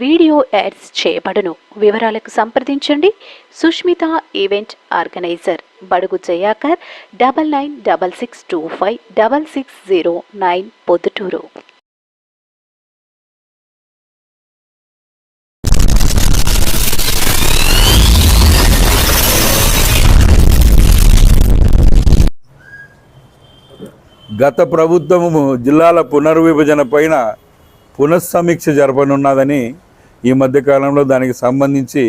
Video ads చేయబడును. వివరాలకు సంప్రదించండి. Sushmita event organiser Badugu Jayakar double nine double six two five double six zero nine Proddatur. గత ప్రభుత్వము జిల్లాల పునర్విభజన పైన పునఃసమీక్ష జరపనున్నదని ఈ మధ్యకాలంలో దానికి సంబంధించి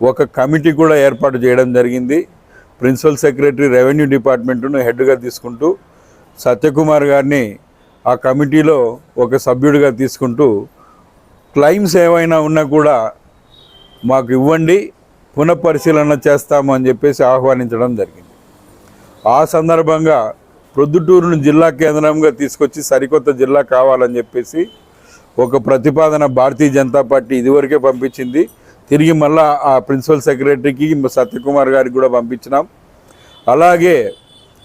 ఒక కమిటీ కూడా ఏర్పాటు చేయడం జరిగింది. ప్రిన్సిపల్ సెక్రటరీ రెవెన్యూ డిపార్ట్మెంట్ను హెడ్గా తీసుకుంటూ సత్యకుమార్ గారిని ఆ కమిటీలో ఒక సభ్యుడిగా తీసుకుంటూ క్లైమ్స్ ఏవైనా ఉన్నా కూడా మాకు ఇవ్వండి పునఃపరిశీలన చేస్తాము అని చెప్పేసి ఆహ్వానించడం జరిగింది. ఆ సందర్భంగా ప్రొద్దుటూరును జిల్లా కేంద్రంగా తీసుకొచ్చి సరికొత్త జిల్లా కావాలని చెప్పేసి ఒక ప్రతిపాదన భారతీయ జనతా పార్టీ ఇదివరకే పంపించింది. తిరిగి మళ్ళా ఆ ప్రిన్సిపల్ సెక్రటరీకి సత్యకుమార్ గారికి కూడా పంపించినాం. అలాగే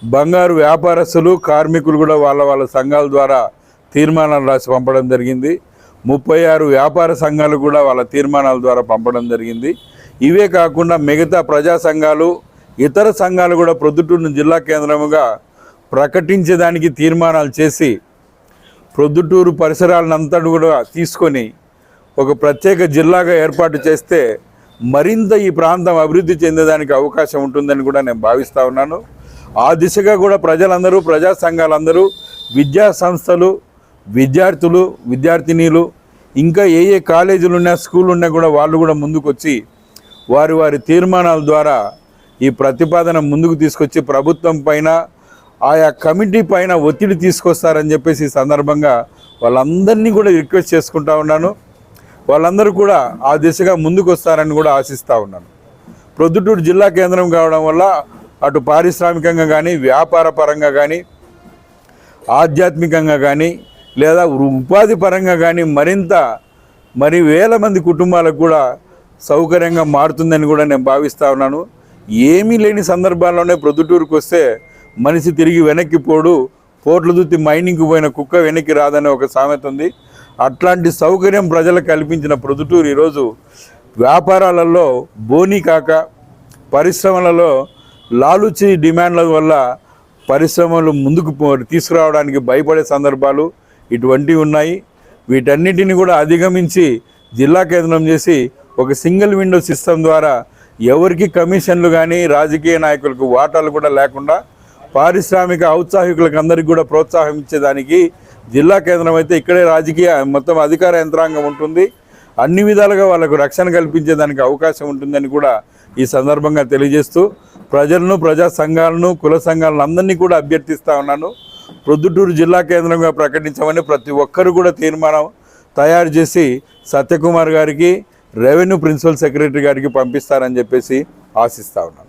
బంగారు వ్యాపారస్తులు కార్మికులు కూడా వాళ్ళ వాళ్ళ సంఘాల ద్వారా తీర్మానాలు రాసి పంపడం జరిగింది. ముప్పై ఆరు వ్యాపార సంఘాలు కూడా వాళ్ళ తీర్మానాల ద్వారా పంపడం జరిగింది. ఇవే కాకుండా మిగతా ప్రజా సంఘాలు ఇతర సంఘాలు కూడా ప్రొద్దుటూరు జిల్లా కేంద్రముగా ప్రకటించేదానికి తీర్మానాలు చేసి ప్రొద్దుటూరు పరిసరాలనంతా కూడా తీసుకొని ఒక ప్రత్యేక జిల్లాగా ఏర్పాటు చేస్తే మరింత ఈ ప్రాంతం అభివృద్ధి చెందేదానికి అవకాశం ఉంటుందని కూడా నేను భావిస్తూ ఉన్నాను. ఆ దిశగా కూడా ప్రజలందరూ ప్రజా సంఘాలందరూ విద్యా సంస్థలు విద్యార్థులు విద్యార్థినీలు ఇంకా ఏ ఏ కాలేజీలు ఉన్నా స్కూల్ ఉన్నా కూడా వాళ్ళు కూడా ముందుకు వచ్చి వారి వారి తీర్మానాల ద్వారా ఈ ప్రతిపాదన ముందుకు తీసుకొచ్చి ప్రభుత్వం పైన ఆయా కమిటీ పైన ఒత్తిడి తీసుకొస్తారని చెప్పేసి ఈ సందర్భంగా వాళ్ళందరినీ కూడా రిక్వెస్ట్ చేసుకుంటా ఉన్నాను. వాళ్ళందరూ కూడా ఆ దిశగా ముందుకు వస్తారని కూడా ఆశిస్తూ ఉన్నాను. ప్రొద్దుటూరు జిల్లా కేంద్రం కావడం వల్ల అటు పారిశ్రామికంగా కానీ వ్యాపార పరంగా కానీ ఆధ్యాత్మికంగా కానీ లేదా ఉపాధి పరంగా కానీ మరింత మరి వేల మంది కుటుంబాలకు కూడా సౌకర్యంగా మారుతుందని కూడా నేను భావిస్తూ ఉన్నాను. ఏమీ లేని సందర్భాల్లోనే ప్రొద్దుటూరుకు వస్తే మనిషి తిరిగి వెనక్కి పోడు. పోట్లు దుత్తి మైనింగ్కి పోయిన కుక్క వెనక్కి రాదనే ఒక సామెత ఉంది. అట్లాంటి సౌకర్యం ప్రజలకు కల్పించిన ప్రొద్దుటూరు ఈరోజు వ్యాపారాలలో బోని కాక పరిశ్రమలలో లాలుచి డిమాండ్ల వల్ల పరిశ్రమలు ముందుకు తీసుకురావడానికి భయపడే సందర్భాలు ఇటువంటివి ఉన్నాయి. వీటన్నిటిని కూడా అధిగమించి జిల్లా కేంద్రం చేసి ఒక సింగిల్ విండో సిస్టమ్ ద్వారా ఎవరికి కమిషన్లు కానీ రాజకీయ నాయకులకు వాటాలు కూడా లేకుండా పారిశ్రామిక ఔత్సాహికులకు అందరికీ కూడా ప్రోత్సాహం ఇచ్చేదానికి జిల్లా కేంద్రం అయితే ఇక్కడే రాజకీయ మొత్తం అధికార యంత్రాంగం ఉంటుంది. అన్ని విధాలుగా వాళ్ళకు రక్షణ కల్పించేదానికి అవకాశం ఉంటుందని కూడా ఈ సందర్భంగా తెలియజేస్తూ ప్రజలను ప్రజా సంఘాలను కుల సంఘాలను అందరినీ కూడా అభ్యర్థిస్తా ఉన్నాను. ప్రొద్దుటూరు జిల్లా కేంద్రంగా ప్రకటించమని ప్రతి ఒక్కరు కూడా తీర్మానం తయారు చేసి సత్యకుమార్ గారికి రెవెన్యూ ప్రిన్సిపల్ సెక్రటరీ గారికి పంపిస్తారని చెప్పేసి ఆశిస్తా ఉన్నాను.